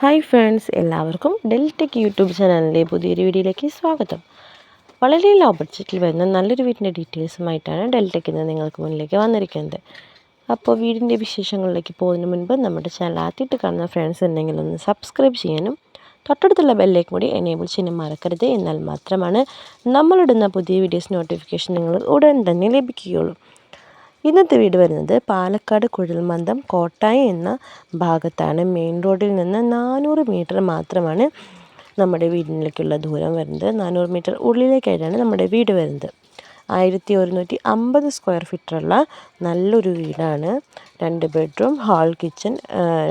Hi friends എല്ലാവർക്കും Deltech YouTube ചാനലിലെ പുതിയൊരു വീഡിയോയിലേക്ക് സ്വാഗതം. വളരെ ലോ ബഡ്ജറ്റിൽ വരുന്ന നല്ലൊരു വീടിന്റെ ഡീറ്റെയിൽസുമായിട്ടാണ് ഡെൽറ്റെക് ഇന്ന് നിങ്ങൾക്ക് മുന്നിലേക്ക് വന്നിരിക്കുന്നത്. അപ്പോൾ വീടിന്റെ വിശേഷങ്ങളിലേക്ക് പോകുന്നതിന് മുൻപ് നമ്മുടെ ചാനൽ ആദ്യമായിട്ട് കാണുന്ന ഫ്രണ്ട്സ് ഉണ്ടെങ്കിൽ ഒന്ന് സബ്സ്ക്രൈബ് ചെയ്യാനും തൊട്ടടുത്തുള്ള ബെല്ലേക്ക് കൂടി എനേബിൾ ചെയ്യാൻ മറക്കരുത്. എന്നാൽ മാത്രമാണ് നമ്മളിടുന്ന പുതിയ വീഡിയോസ് നോട്ടിഫിക്കേഷൻ നിങ്ങൾ ഉടൻ തന്നെ ലഭിക്കുകയുള്ളൂ. ഇന്നത്തെ വീട് വരുന്നത് പാലക്കാട് കുഴൽമന്ദം കോട്ടായി എന്ന ഭാഗത്താണ്. മെയിൻ റോഡിൽ നിന്ന് നാനൂറ് മീറ്റർ മാത്രമാണ് നമ്മുടെ വീടിലേക്കുള്ള ദൂരം വരുന്നത്. നാനൂറ് മീറ്റർ ഉള്ളിലേക്കായിട്ടാണ് നമ്മുടെ വീട് വരുന്നത്. ആയിരത്തി ഒരുന്നൂറ്റി അമ്പത് സ്ക്വയർ ഫീറ്ററുള്ള നല്ലൊരു വീടാണ്. രണ്ട് ബെഡ്റൂം ഹാൾ കിച്ചൺ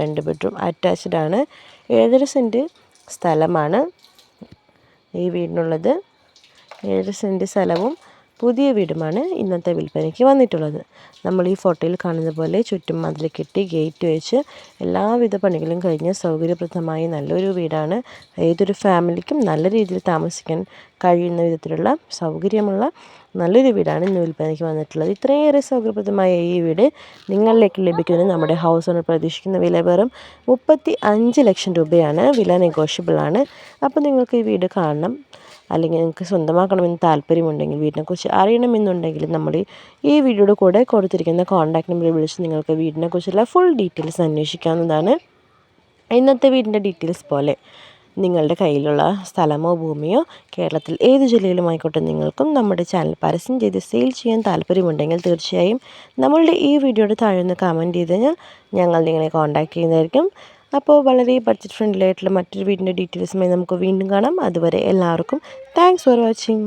രണ്ട് ബെഡ്റൂം അറ്റാച്ച്ഡ് ആണ്. ഏഴര സെന്റ് സ്ഥലമാണ് ഈ വീടിനുള്ളത്. ഏഴര സെന്റ് സ്ഥലവും പുതിയ വീടുമാണ് ഇന്നത്തെ വിൽപ്പനയ്ക്ക് വന്നിട്ടുള്ളത്. നമ്മൾ ഈ ഫോട്ടോയിൽ കാണുന്ന പോലെ ചുറ്റും മതിൽ കെട്ടി ഗേറ്റ് വെച്ച് എല്ലാവിധ പണികളും കഴിഞ്ഞ് സൗകര്യപ്രദമായ നല്ലൊരു വീടാണ്. ഏതൊരു ഫാമിലിക്കും നല്ല രീതിയിൽ താമസിക്കാൻ കഴിയുന്ന വിധത്തിലുള്ള സൗകര്യമുള്ള നല്ലൊരു വീടാണ് ഇന്ന് വിൽപ്പനയ്ക്ക് വന്നിട്ടുള്ളത്. ഇത്രയേറെ സൗകര്യപ്രദമായ ഈ വീട് നിങ്ങളിലേക്ക് ലഭിക്കുന്നത് നമ്മുടെ ഹൗസ് ഓണർ പ്രതീക്ഷിക്കുന്ന വില വെറും മുപ്പത്തി അഞ്ച് ലക്ഷം രൂപയാണ്. വില നെഗോഷ്യബിൾ ആണ്. അപ്പോൾ നിങ്ങൾക്ക് ഈ വീട് കാണണം. അല്ലെങ്കിൽ നിങ്ങൾക്ക് സ്വന്തമാക്കണമെന്ന് താല്പര്യമുണ്ടെങ്കിൽ വീടിനെക്കുറിച്ച് അറിയണമെന്നുണ്ടെങ്കിൽ നമ്മൾ ഈ വീഡിയോയുടെ കൂടെ കൊടുത്തിരിക്കുന്ന കോൺടാക്ട് നമ്പറിൽ വിളിച്ച് നിങ്ങൾക്ക് വീടിനെക്കുറിച്ചുള്ള ഫുൾ ഡീറ്റെയിൽസ് അന്വേഷിക്കാവുന്നതാണ്. ഇന്നത്തെ വീടിന്റെ ഡീറ്റെയിൽസ് പോലെ നിങ്ങളുടെ കയ്യിലുള്ള സ്ഥലമോ ഭൂമിയോ കേരളത്തിൽ ഏത് ജില്ലയിലുമായിക്കോട്ടെ നിങ്ങൾക്കും നമ്മുടെ ചാനൽ പരസ്യം ചെയ്ത് സെയിൽ ചെയ്യാൻ താല്പര്യമുണ്ടെങ്കിൽ തീർച്ചയായും നമ്മളുടെ ഈ വീഡിയോയുടെ താഴെ ഒന്ന് കമന്റ് ചെയ്ത് ഞങ്ങൾ നിങ്ങളെ കോൺടാക്ട് ചെയ്യുന്നതായിരിക്കും. അപ്പോൾ വളരെ ബഡ്ജറ്റ് ഫ്രണ്ട്ലി ആയിട്ടുള്ള മറ്റൊരു വീടിന്റെ ഡീറ്റെയിൽസുമായി നമുക്ക് വീണ്ടും കാണാം. അതുവരെ എല്ലാവർക്കും താങ്ക്സ് ഫോർ വാച്ചിങ്